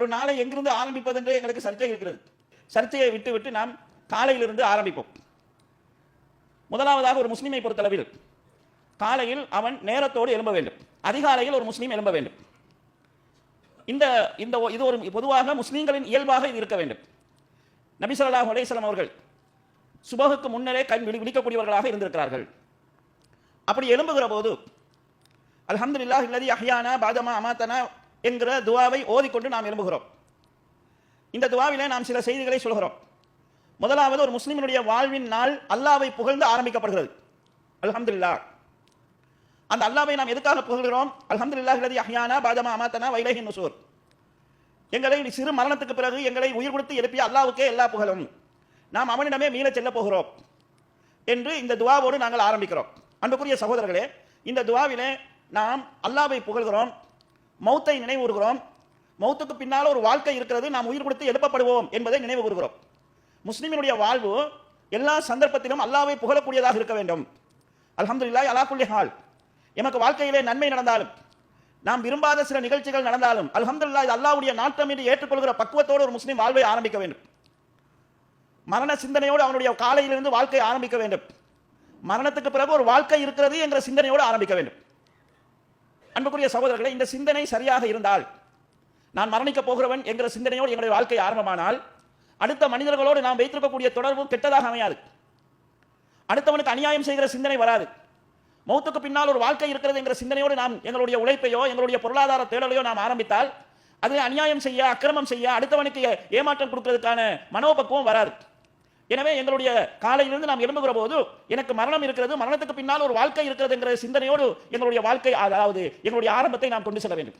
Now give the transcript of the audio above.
ஒரு நாளை எங்கிருந்து ஆரம்பிப்பது என்று எங்களுக்கு சர்ச்சை இருக்கிறது. சர்ச்சையை விட்டுவிட்டு நாம் காலையிலிருந்து ஆரம்பிப்போம். முதலாவதாக ஒரு முஸ்லீமை பொறுத்தளவில் காலையில் அவன் நேரத்தோடு எழும்ப வேண்டும். அதிகாலையில் ஒரு முஸ்லீம் எழும்ப வேண்டும். இந்த இந்த இது ஒரு பொதுவாக முஸ்லீம்களின் இயல்பாக இது இருக்க வேண்டும். நபி ஸல்லல்லாஹு அவர்கள் சுபகுக்கு முன்னரே கண் விழி விழிக்கக்கூடியவர்களாக இருந்திருக்கிறார்கள். அப்படி எழும்புகிற போது அலமது இல்லாஹ் இல்லதி அஹ்யானா பாதமா அமாத்தனா என்கிற துவாவை ஓதிக்கொண்டு நாம் எழும்புகிறோம். இந்த துவாவிலே நாம் சில செய்திகளை சொல்கிறோம். முதலாவது ஒரு முஸ்லிமினுடைய வாழ்வின் நாள் அல்லாவை புகழ்ந்து ஆரம்பிக்கப்படுகிறது. அல்ஹம்துல்லா அந்த அல்லாவை நாம் எதுக்காக புகழ்கிறோம்? அல்ஹம்துலில்லாஹ் இல்லதி அஹ்யானா பாதமா அமாத்தனா வைலகி நுசூர். எங்களை சிறு மரணத்துக்கு பிறகு எங்களை உயிர் கொடுத்து எழுப்பிய அல்லாவுக்கே எல்லா புகழும். நாம் அவனிடமே மீள செல்ல போகிறோம் என்று இந்த துவாவோடு நாங்கள் ஆரம்பிக்கிறோம். அன்புக்குரிய சகோதரர்களே இந்த துவாவிலே நாம் அல்லாவை புகழ்கிறோம். மௌத்தை நினைவு கூறுகிறோம். மௌத்துக்கு பின்னால் ஒரு வாழ்க்கை இருக்கிறது. நாம் உயிர் கொடுத்து எழுப்பப்படுவோம் என்பதை நினைவு கூறுகிறோம். முஸ்லிமினுடைய வாழ்வு எல்லா சந்தர்ப்பத்திலும் அல்லாவை புகழக்கூடியதாக இருக்க வேண்டும். அல்ஹம்துலில்லாஹ் அலா குல்லி ஹால். எமக்கு வாழ்க்கையிலே நன்மை நடந்தாலும் நாம் விரும்பாத சில நிகழ்ச்சிகள் நடந்தாலும் அல்ஹம்துலில்லாஹ் இது அல்லாஹ்வுடைய நாட்டம் என்று ஏற்றுக்கொள்கிற பக்குவத்தோடு ஒரு முஸ்லீம் வாழ்வை ஆரம்பிக்க வேண்டும். மரண சிந்தனையோடு அவனுடைய காலையிலிருந்து வாழ்க்கை ஆரம்பிக்க வேண்டும். மரணத்துக்கு பிறகு ஒரு வாழ்க்கை இருக்கிறது என்ற சிந்தனையோடு ஆரம்பிக்க வேண்டும். அன்புக்குரிய சகோதரர்களை இந்த சிந்தனை சரியாக இருந்தால் நான் மரணிக்கப் போகிறவன் என்கிற சிந்தனையோடு எங்களுடைய வாழ்க்கை ஆரம்பமானால் அடுத்த மனிதர்களோடு நாம் வைத்திருக்கக்கூடிய தொடர்பு கெட்டதாக அமையாது. அடுத்தவனுக்கு அநியாயம் செய்கிற சிந்தனை வராது. மௌத்துக்கு பின்னால் ஒரு வாழ்க்கை இருக்கிறது என்கிற சிந்தனையோடு நாம் எங்களுடைய உழைப்பையோ எங்களுடைய பொருளாதார தேடலையோ நாம் ஆரம்பித்தால் அது அநியாயம் செய்ய அக்கிரமம் செய்ய அடுத்தவனுக்கு ஏமாற்றம் கொடுக்கிறதுக்கான மனோபக்குவம் வராது. எனவே எங்களுடைய காலையிலிருந்து நாம் எழும்புகிற போது எனக்கு மரணம் இருக்கிறது மரணத்துக்கு பின்னால் ஒரு வாழ்க்கை இருக்கிறது என்கிற சிந்தனையோடு எங்களுடைய வாழ்க்கை அதாவது எங்களுடைய ஆரம்பத்தை நாம் கொண்டு செல்ல வேண்டும்.